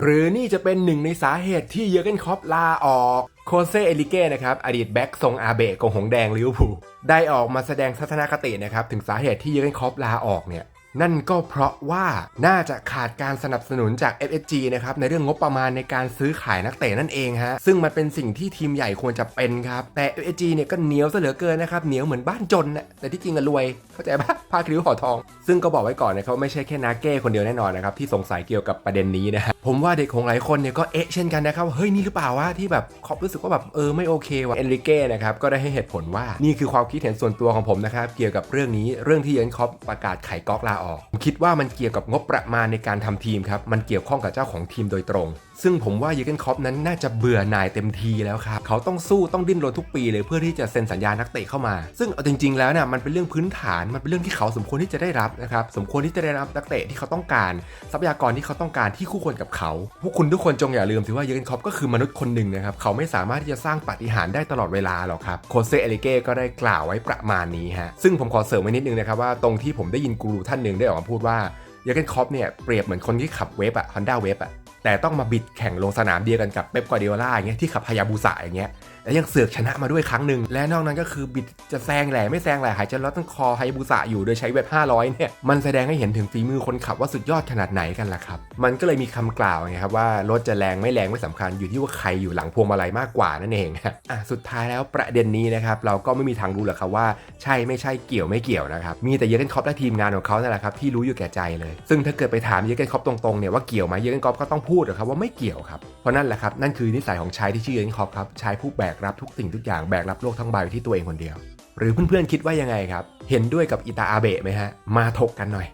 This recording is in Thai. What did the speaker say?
หรือนี่จะเป็นหนึ่งในสาเหตุที่เยอร์เกนคอปลาออกโคเซเอลิเก้นะครับอดีตแบ็กทรงอาเบะกองหงแดงลิเวอร์พูลได้ออกมาแสดงทัศนคตินะครับถึงสาเหตุที่เยอร์เกนคอปลาออกเนี่ย นั่นก็เพราะว่าน่าจะขาดการสนับสนุนจาก FSG นะครับในเรื่องงบประมาณในการซื้อขายนักเตะนั่นเองฮะซึ่งมันเป็นสิ่งที่ทีมใหญ่ควรจะเป็นครับ แต่ FSG เนี่ยก็เหนียวซะเหลือเกินนะครับเหนียวเหมือนบ้านจนนะแต่ที่จริงอะรวย เข้าใจปะผ้าคริ้วห่อทอง ซึ่งก็บอกไว้ก่อนนะครับว่าไม่ใช่แค่นาเก้คนเดียวแน่นอนนะครับที่สงสัยเกี่ยวกับประเด็นนี้นะฮะผมว่าเด็กของหลายคนเนี่ยก็เอ๊ะเช่นกันนะครับเฮ้ยนี่หรือเปล่าวะที่แบบคอปรู้สึกว่าแบบเออไม่โอเควะเอนริเก้นะครับก็ได้ให้เหตุผลว่านี่คือความคิดเห็นส่วนตัวของผมนะครับเกี่ยวกับเรื่องนี้เรื่องที่เยนคอปประกาศไขก๊อกลาออกผม คิดว่ามันเกี่ยวกับงบประมาณในการทำทีมครับ มันเกี่ยวข้องกับเจ้าของทีมโดยตรง ซึ่งผมว่าเยเกนคอปนั้นน่าจะเบื่อหน่ายเต็มทีแล้วครับ เขาต้องสู้ต้องดิ้นรนทุกปีเลยเพื่อที่จะเซ็นสัญญานักเตะเข้ามา ซึ่งเอาจริง ๆ แล้วเนี่ยมันเป็นเรื่องพื้นฐาน มันเป็นเรื่องที่เขาสมควรที่จะได้รับนะครับ สมควรที่จะได้รับนักเตะที่เขาต้องการ ทรัพยากรที่เขาต้องการที่คู่ควรกับเขา พวกคุณทุกคนจงอย่าลืมถือว่าเยเกนคอปก็คือมนุษย์คนหนึ่งนะครับ เขาไม่สามารถที่จะสร้างปาฏิหาริย์ได้ตลอดเวลาหรอกครับ โคเซเอลิเก้ก็ได้กล่าวไว้ประมาณนี้ฮะ ซึ่งผมขอเสริมไว้นิดนึงนะครับว่าตรงที่ผมได้ยินกูรูท่านหนึ่งได้ออกมาพูดว่าเยอร์เกนคอปเนี่ยเปรียบเหมือนคนที่ขับเวฟอะฮอนด้าเวฟอะ แต่ต้องมาบิดแข่งลงสนามเดียวกันกับเป๊ปกวาร์ดิโอลาอย่างเงี้ยที่ขับฮายาบุสะอย่างเงี้ยแล้วยังเสือกชนะมาด้วยครั้งหนึ่งและนอกนั้นก็คือบิดจะแซงแหล่ไม่แซงแหล่หายใจลดต้นคอฮายาบุสะอยู่โดยใช้เวฟ500 เนี่ย มันแสดงให้เห็นถึงฝีมือคนขับว่าสุดยอดขนาดไหนกันล่ะครับ มันก็เลยมีคำกล่าวไงครับว่ารถจะแรงไม่แรงไม่สำคัญอยู่ที่ว่าใครอยู่หลังพวงมาลัยมากกว่านั่นเองอะสุดท้ายแล้วประเด็นนี้นะครับเราก็ไม่มีทางรู้หรอกครับว่าใช่ไม่ใช่เกี่ยวไม่เกี่ยวนะครับมีแต่เยอร์เกนคล็อปและทีมงานของเขานั่นแหละครับที่รู้อยู่แก่ใจเลย ซึ่งถ้าเกิดไปถามเยอร์เกนคอปตรงๆเนี่ยว่าเกี่ยวไหมเยอร์เกนคอปก็ต้องพูดหรอครับว่าไม่เกี่ยวครับ เพราะนั่นแหละครับ นั่นคือนิสัยของชายที่ชื่อเอร์เกนคอปครับชายผู้แบกรับทุกสิ่งทุกอย่างแบกรับโลกทั้งใบไว้ที่ตัวเองคนเดียว หรือเพื่อนๆคิดว่ายังไงครับ เห็นด้วยกับอิตาอาเบะไหมฮะมาถกกันหน่อย